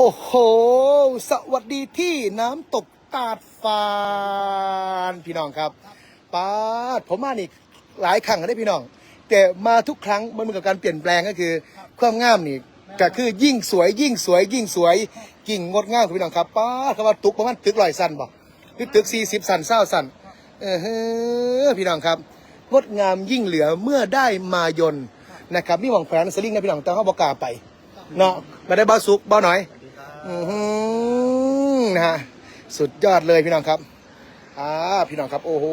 โอ้โห สวัสดีที่น้ำตกตาดฟานพี่น้องครับป้าดผมมานี่หลายครั้งแล้วได้พี่น้อง แต่มาทุกครั้งมันเหมือนกับการเปลี่ยนแปลงก็คือ ความงามนี่ก็คือยิ่งสวยยิ่งสวย ยิ่งสวยยิ่งงดงามครับพี่น้องครับป้าดคำว่าตึกประมาณตึกลอยสั้นบ่หรือตึกสี่สิบสั้นเศร้าสั้นเออเฮ้อพี่น้องครับงดงามยิ่งเหลือเมื่อได้มายนนะครับนี่หวังแผนสลิงนะพี่น้องแต่เขาบอกกาไปเนาะมาได้บ้าสุกบ้าหน่อย อือหือนะฮะสุดยอดเลยพี่น้องครับอ่าพี่น้องครับ โอ้โห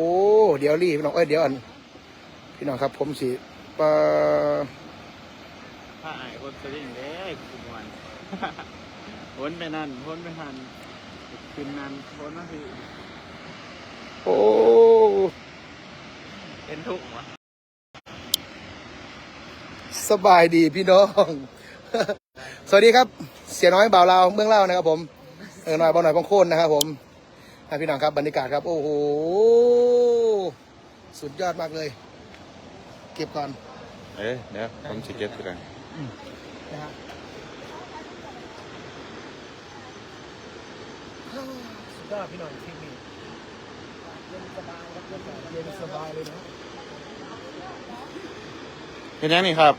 เดี๋ยวรีพี่น้องเอ้ยเดี๋ยวอันพี่น้องครับ ผมสิปะถ้าไอ้คนสลิงเด้คุมวันพ้นไปนั่นพ้นไปหันขึ้นนั่นพ้นมาคือโอ้เป็นทุกข์วะสบายดีพี่น้อง สวัสดีครับ เสียน้อยบ่าวลาวเมืองเล่าวนะครับผมเออหน่อยบ่าวหน่อยบางโคนนะครับผมอะพี่น้องครับบรรยากาศครับ โอ้โหสุดยอดมากเลย เก็บก่อน เอ๊ะเดี๋ยวผมสิเก็ตกันนะฮะสุดยอดพี่หน่อยที่นี่เย็นสบายครับเย็นสบายเลยนะเป็นยังนี่ครับ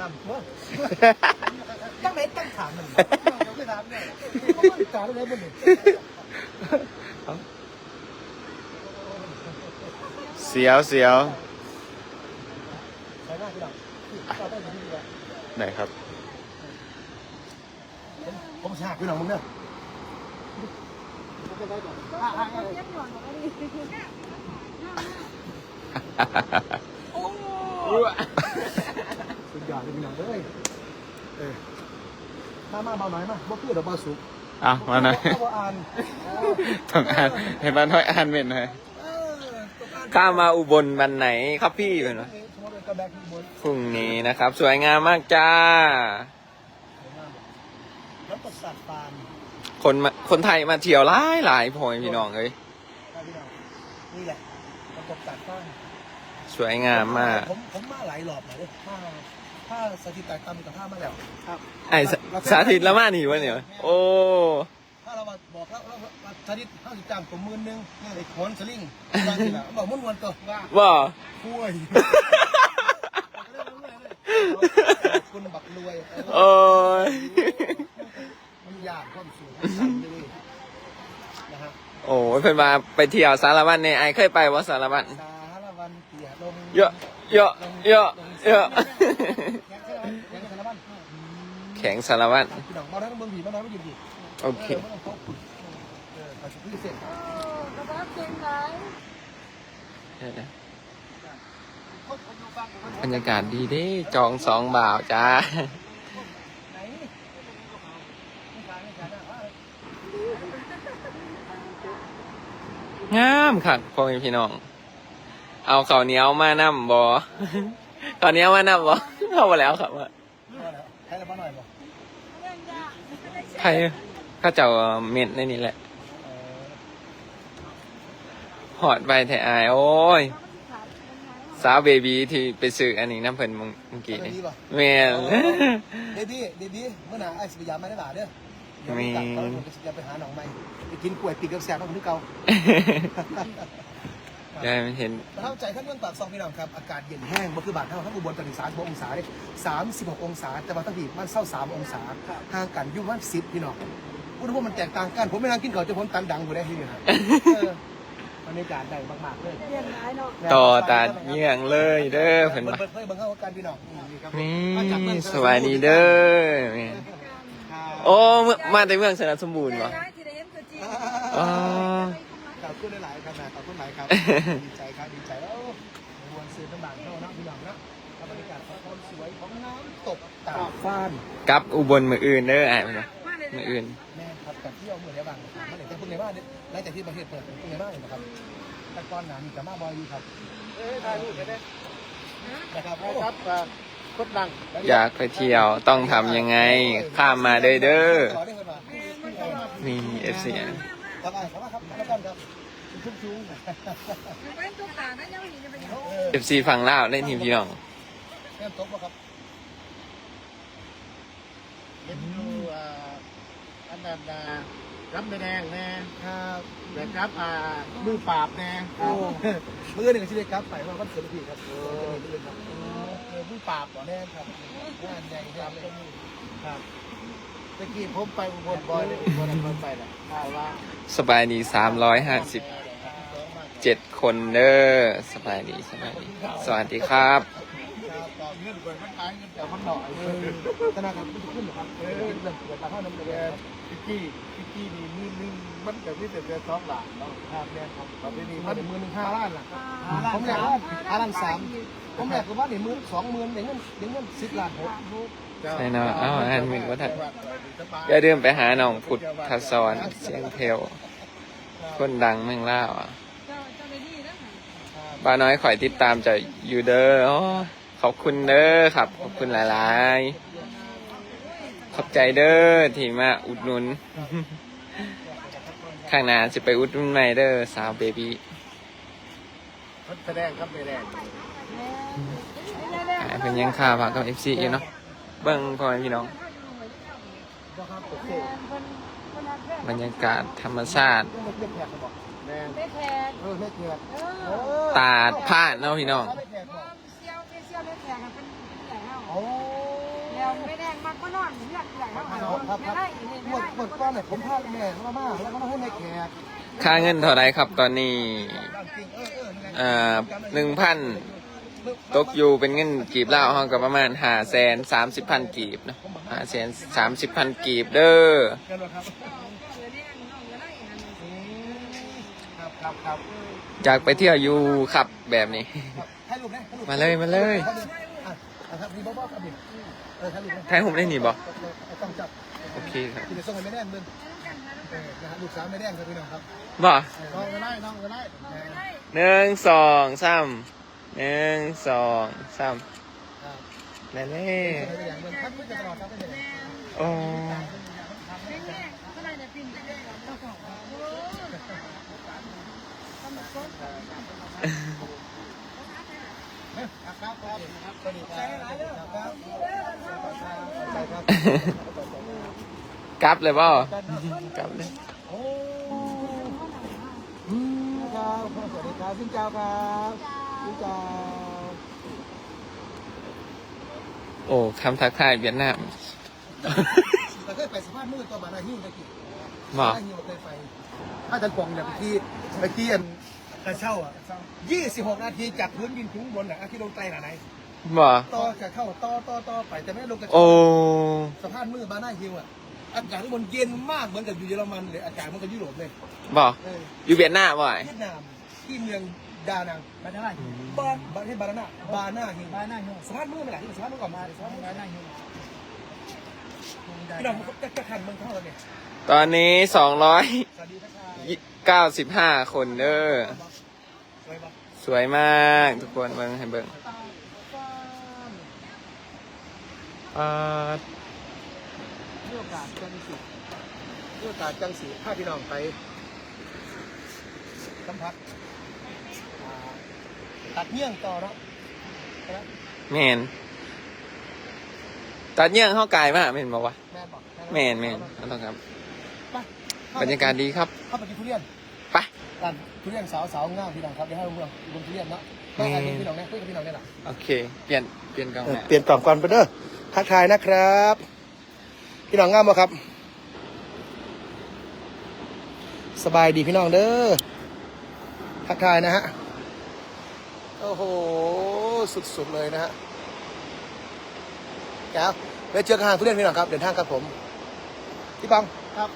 อาบน้ำเมื่อตั้งไหนตั้งถามหนึ่งไม่ถามเนี่ยถามอะไรบ้างเนี่ยเสียวเสียวใช่หน้าพี่หน่อยต่อไปอยู่ที่นี่แหละไหนครับ ผมผมฉากพี่หน่อยมึงเนี่ย สุดยอดเลยพี่หน่อยเอ้ยเออถ้ามาเบาหน่อยมาบ่คือเดี๋ยวเบาสุกอะมาหน่อยถ้าบ่อ่านต้องอ่านเห็นบ้านน้อยอ่านเป็นไหมเออต้องอ่านข้ามาอุบลวันไหนครับพี่เป็นวะสมมติเป็นกระแบกข้างบนพรุ่งนี้นะครับ สวยงามมากจ้าแล้วก็สัตว์ปานคนมาคนไทยมาเที่ยวหลายหลายพอยพี่น้องเอ้ยครับพี่น้องนี่แหละมันตกสัตว์ปานสวยงามมาก ผมผมมาหลายรอบแล้วเลยถ้า ถ้าสถิติกรรมกับผ้ามาแล้วครับไอ้สสาธิตละมานี่วะเนี่ย โอ้ ถ้าเรามาบอกแล้วว่าสถิติห้าสิบจามผมหมื่นหนึงไอ้ขนสลิงบางทีละบอกมุ่นวันตัวว่าว่า คุยคุณบักรวยโอ้ย มันยากความสูงมันสั่นเลยนะฮะโอ้ยเพิ่นมาไปเที่ยวสารวัตรเนี่ยไอ้เคยไปว่าสารวัตรสา เยลงเยอะเยอะเยอะเยอะแข่งสารวันแข่งสารวันแข็งสารวัตรพี่น้องมาได้งเมืองผีมาได้ไม่ยินดีโอเคไม่ต้องเขาเอออาจจะพิเศษบรรยากาศดีเด้จองสองบ่าวจ้าไหนไม่ขายไม่ขายนะงามค่ะพ่อแม่พี่น้อง เอาข้าวเหนียวมานํบ่ข้าวเหนียวมานํบ่เข้ามาแล้วครับว่าให้เราบ้าหน่อยบ่ใครเข้าเจ้าเม็ดในนี่แหละหอดไปแท้อายโอ้ย สาวเบบีที่ไปซื้ออันนี้น้ำเพิ่นเมื่อกี้นี่แม่นเดบี้เดบี้เมื่อหน่ะไอ้สิบยามไม่ได้หลาเด้อเดี๋ยวกลับตอนผมจะไปหาหนองไม้ไปกินกล้วยปีกกับแซ่บของนึกเก่า ได้ไม่เห็นเข้าใจท่านเมืองปากซองพี่น้องครับ อากาศเย็นแห้งบ่คือบาดเท่าทั้งอุบลตอนนี้สามสิบองศาเด้สามสิบหกองศา แต่ว่าทั้งที่มันเศร้าสามองศาห่างกันอยู่ประมันสิบพี่น้องอุณหภูมิมันแตกต่างกัน ผมไม่นั่งกินข้าวจะผมตันดังอยู่ได้ที่นี่ครับเออบรรยากาศได้มากๆเลยต่อตาเยี่ยงเลยเด้อเพิ่นเบิ่มางเบิ่งเบิ่งเบิ่งเข้ากันพี่น้องนี่ครับนี่สวัสดีเด้อแม่โอ้เมื่อมาแต่เมืองสนับสมบูรณ์บ่อ๋อขอบ คุณหลายๆครับนะขอบคุณหลายครับ ดีใจครับดีใจแล้วมวลซื้อน้ำบางเท่านะพี่น้องนะบรรยากาศความสวยของน้ำตกตาดฟ้านกลับอุบลมืออื่นเด้ออะมืออื่นแม่ครับกับเที่ยวเมื่อไหร่บ้างครับมาไหนแต่พุ่งในบ้านเนี่ยหลังจากที่ประเทศเปิดพุ่งในบ้านเลยนะครับแต่ก่อนหน้านี้กับมาบอยอยู่ครับเอ้ยถ่ายรูปได้นะครับครับกดดังอยากไปเที่ยวต้องทำยังไง ข้ามมาเด้อเด้อนี่เอฟซีครั บครับครับแล้วกันครับชุ่มชุ่มเอฟซีฝั่งลาวเล่นทีมพี่น้องแก้มตกป่ะครับเห็นดูอ่าอันนั้นนะรับไม่แดงแน่ครับแต่ครับอ่ามือปราบแน่โอ้เมื่อหนึ่งก็ชิเล็กครับไปว่าวันเกิดพี่ครับเออเดือนครับเออมือปราบก่อนแน่ครับงานใหญ่ครับเลยครับตะกี้ผมไปอุบลบอยเลยอุบลนั้นไปแหละถ้าว่าสบายดีสามร้อยห้าสิบ เจ็ดคนเด้อสบายดีสบายดีสวัสดีครับครับต่อเงินเปิดมันขายเงินแต่มันหน่อยเออธนาคารไม่ขึ้นหรอครับเออเรื่องเกิดตาเข้าน้ำเกลือตะกี้ตะกี้นี่มือนึงมันแต่พี่แต่เดือนสองหลังเนาะครับเนี่ยครับตอนนี้นี่มามันในมือหนึ่งห้าล้านล่ะห้าล้านผมแหลกว่าห้าล้านสามผมแหลกว่าในมือสองหมื่นเดี๋ยวเงินเดี๋ยวเงินสิบล้านหกใช่เนาะอ้าวอ่านมินว่าทันอย่าลืมไปหาน้องพุทธสอนเสียงเพลวคนดังเมืองล่าวอะ บ้าน้อยข่อยติดตามจากยูเดอร์อ๋อขอบคุณเด้อครับ ขอบคุณหลายๆ ขอบใจเด้อที่มาอุดหนุน ข้างหน้าจะไปอุดหนุนใหม่เด้อสาวเบบี้แสดงครับแสดงอ่าเป็นยังข่าวผักกับเอฟซีอยู่เนาะเบิ้งพ่อแม่พี่น้อง บรรยากาศธรรมชาติเรื่องเล็ก แขกเขาบอกแม่งไม่แพงเออเล็กแขกเออตาดพาดเนาะพี่น้องเล็กแขกบอกเซี่ยวไม่เซี่ยวไม่แพงมันเป็นใหญ่เท่าโอ้แล้วไม่แดงมันก็นอนเลือดใหญ่เท่าครับไม่ครับได้อีกหมดหมดก้อนไหนผมพลาดแม่มามากแล้วก็มาให้ในแขกค่าเงินเท่าไรครับตอนนี้จริงเออเอออ่าหนึ่งพันตกอยู่เป็นเงินกีบเล่าวห้องกับประมาณห้าแสนสามสิบพันกีบเนาะห้าแสนสามสิบพันกีบเด้อ กันหรอครับ เออเนี่ยน้องก็ได้อย่างนั้น ครับครับครับอยากไปเที่ยวอยู่ครับแบบนี้ให้ลูกนะมาเลยมาเลยครับมีบ้าๆครับดิเออให้ลูกนะถ่ายผมได้หนีบ่ต้องจับโอเคครับกินส่งไม่แดงเบิ้ลเออนะฮะลูกสาวไม่แดงครับพี่น้องครับบ่น้องก็ได้น้องก็ได้หนึ่งสองสามหนึ่งสองสามครับเล่เล่ไม่แดงเบิ้ลครับไม่จะตลอดครับไม่แดง โอ้แม่แม่เท่าไหร่เนี่ยปิ่นจะได้เจ้าของโอ้ทำ ก้นครับครับครับสวัสดีครับครับใช่ครับกลับเลยบ่กลับเลยโอ้ครับสวัสดีครับ xin chào ครับ xin chào โอ้คำทักทายเวียดนามเราเคยไปสะพานมืดตอนบานาฮิวตะกี้ บ่บานาฮิวเคยไปถ้าจันปองเนี่ยไปที่ไปที่อันกระเช่าอะยี่สิบหกนาทีจากพื้นดินถึงบนอะที่ลงไกลหนาไหนบ่ต่อจะเข้าต่อต่อต่อไปแต่ไม่ลงกระโอ้เช่าสะพานมืดบานาฮิวอะอากาศข้างบนเย็นมากเหมือนกับอยู่เยอรมันเลยอากาศเหมันกับยุโรปเลยบ่เอออยู่เวียดนามบ่ไอ้เวียดนามที่เมืองดานังบานาฮิวบาบาที่บานาบานาฮิวบานาฮิวสะพานมืดไม่ไหนที่สะพานมืดก่อนมาสะพานมืดบานาฮิว พี่น้องจะจะขันเมืองเท่าไหร่เนี่ยตอนนี้สองร้อยสวัสดีทักทายเก้าสิบห้าคนเด้อสวยปะสวยมากทุกคนเบิ่งให้เบิ่งอ่าเรื่องการจังสีเรื่องการจังสีถ้าพี่น้องไปสัมผัสอ่าตัดเมี่ยงต่อเนาะนะแมน ตัดเยี่ยงเข้ากายมากแม่นบอกว่าแม่บอกแมนแมนนั่นต้องครับไปบรรยากาศดีครับเข้าไปกินทุเรียนไปกันทุเรียนสาวสาวงามพี่น้องครับเดี๋ยวให้เมืองบนทุเรียนเนาะมาอันนี้พี่น้องเนี่ยคุยกับพี่น้องเนี่ยแหละโอเค เปลี่ยนเปลี่ยนกล้องหน้าเปลี่ยนกล่องก่อนไปเด้อทักทายนะครับ พี่น้องงามบ่ครับ สบายดีพี่น้องเด้อทักทายนะฮะโอ้โหสุดๆเลยนะฮะ แก้วไปเจอกันทางทุเรียนพี่น้องครับ เดินทางครับผมพี่ปังครับ